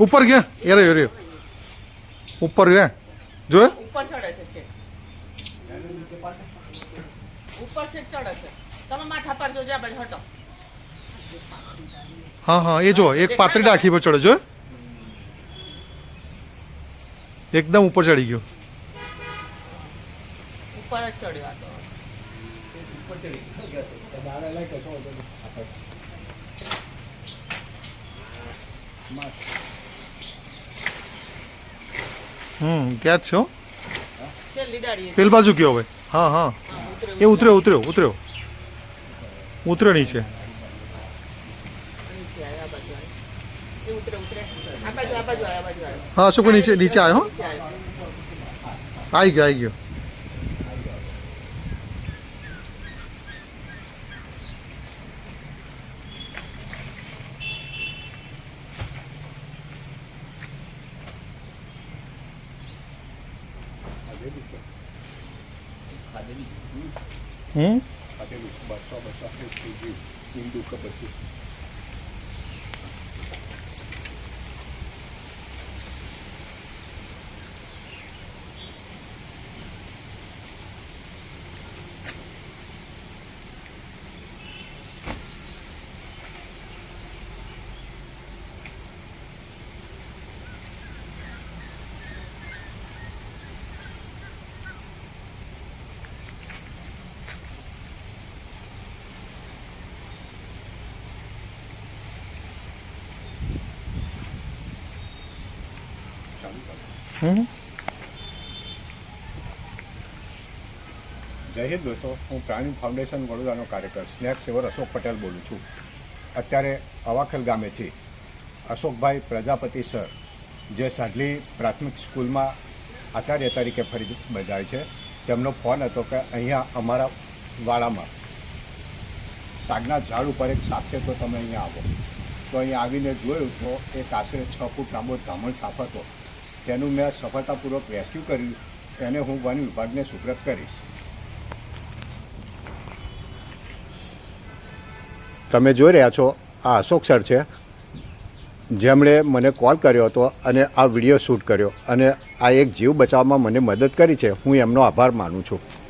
ઉપર ગયા. એ રહ્યો રહ્યો. ઉપર ગયા? જોયે? ઉપર ચડે છે છે. ઉપર છે ચડે છે. તમે માથા પર જોજો આ બાજુ હટો. હા હા એ જો એક પાતળી ડાખી પર ચડે જો એકદમ ઉપર ચડી ગયો. ઉપર જ ચડ્યો આ તો. હમ ક્યાં જ છો પેલ બાજુ ગયો હવે. હા હા. એ ઉતર્યો ઉતર્યો ઉતર્યો. ઉતર્યો નીચે. હા શું નીચે નીચે આવ્યો હો? નીચે આવ્યો. આવી ગયો આવી ગયો. હમ બસો બસો કેજી હિન્દુ કબડ્ડી હમ જય હિન્દ દોસ્તો, હું પ્રાણી ફાઉન્ડેશન વડોદરાનો કાર્યકર, સ્નેક સેવર અશોક પટેલ બોલું છું. અત્યારે અવાખેલ ગામેથી અશોકભાઈ પ્રજાપતિ સર, જે સાડલી પ્રાથમિક સ્કૂલમાં આચાર્ય તરીકે ફરજ બજાવે છે, તેમનો ફોન હતો કે અહીંયા અમારા વાડામાં સાગના ઝાડ ઉપર એક સાપ છે, તો તમે અહીંયા આવો. તો અહીંયા આવીને જોયું તો એક આશરે છ ફૂટ લાંબો ધામણ સાપ હતો. તેનું મેં સફળતાપૂર્વક રેસ્ક્યુ કર્યું. તેને હું વન વિભાગને સુપ્રત કરીશ. તમે જોઈ રહ્યા છો, આ અશોક સર છે. જેમણે મને કોલ કર્યો હતો અને આ વીડિયો શૂટ કર્યો. અને આ એક જીવ બચાવવામાં મને મદદ કરી છે. હું એમનો આભાર માનું છું.